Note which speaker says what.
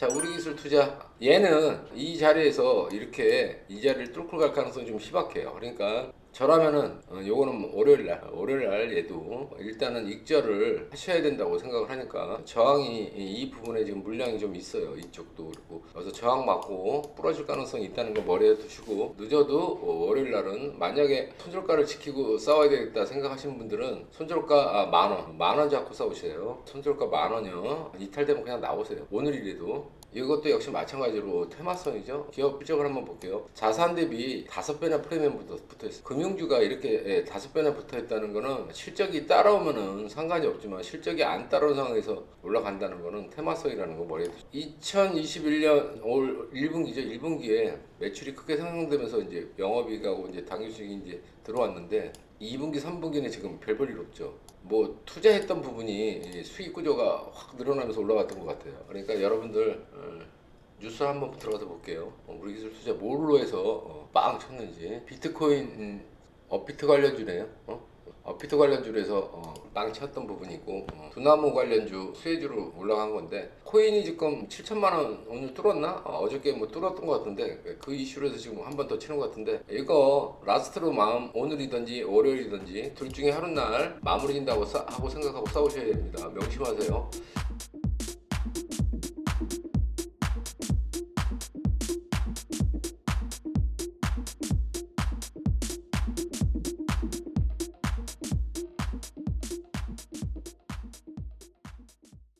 Speaker 1: 자 우리 기술 투자 얘는 이 자리에서 이렇게 이 자리를 뚫고 갈 가능성이 좀 희박해요. 그러니까 저라면은 어, 요거는 월요일 날 월요일 날 얘도 일단은 익절을 하셔야 된다고 생각을 하니까 저항이 이- 이 부분에 지금 물량이 좀 있어요. 이쪽도 그리고. 그래서 저항 맞고 부러질 가능성이 있다는 거 머리에 두시고 늦어도 어, 월요일 날은 만약에 손절가를 지키고 싸워야 되겠다 생각하시는 분들은 손절가 아, 만원 만원 잡고 싸우세요. 손절가 만 원이요. 이탈되면 그냥 나오세요. 오늘이라도 이것도 역시 마찬가지로 테마성이죠. 기업 실적을 한번 볼게요. 자산 대비 다섯 배나 프리미엄 붙어, 있어요. 금융주가 이렇게 예, 다섯 배나 붙어 있다는 거는 실적이 따라오면은 상관이 없지만 실적이 안 따라온 상황에서 올라간다는 거는 테마성이라는 거 머리에 두시고 2021년 올 1분기죠. 1분기에 매출이 크게 상승되면서 이제 영업이익하고 이제 당기수익이 이제 들어왔는데 2분기, 3분기는 지금 별 볼일 없죠. 뭐 투자했던 부분이 이 수익 구조가 확 늘어나면서 올라갔던 것 같아요. 그러니까 여러분들 어, 뉴스 한번 들어가서 볼게요. 어, 우리 기술 투자 뭘로 해서 어, 빵 쳤는지 비트코인 음, 업비트 관련주네요. 어? 업비트 관련주에서 어, 빵 쳤던 부분이 있고 어, 두나무 관련주 수혜주로 올라간 건데 코인이 지금 7천만 원 오늘 뚫었나? 어, 어저께 뭐 뚫었던 것 같은데 그 이슈로 해서 지금 한 번 더 치는 것 같은데 이거 라스트로 마음 오늘이든지 월요일이든지 둘 중에 하루 날 마무리 진다고 싸- 하고 생각하고 싸우셔야 됩니다. 명심하세요.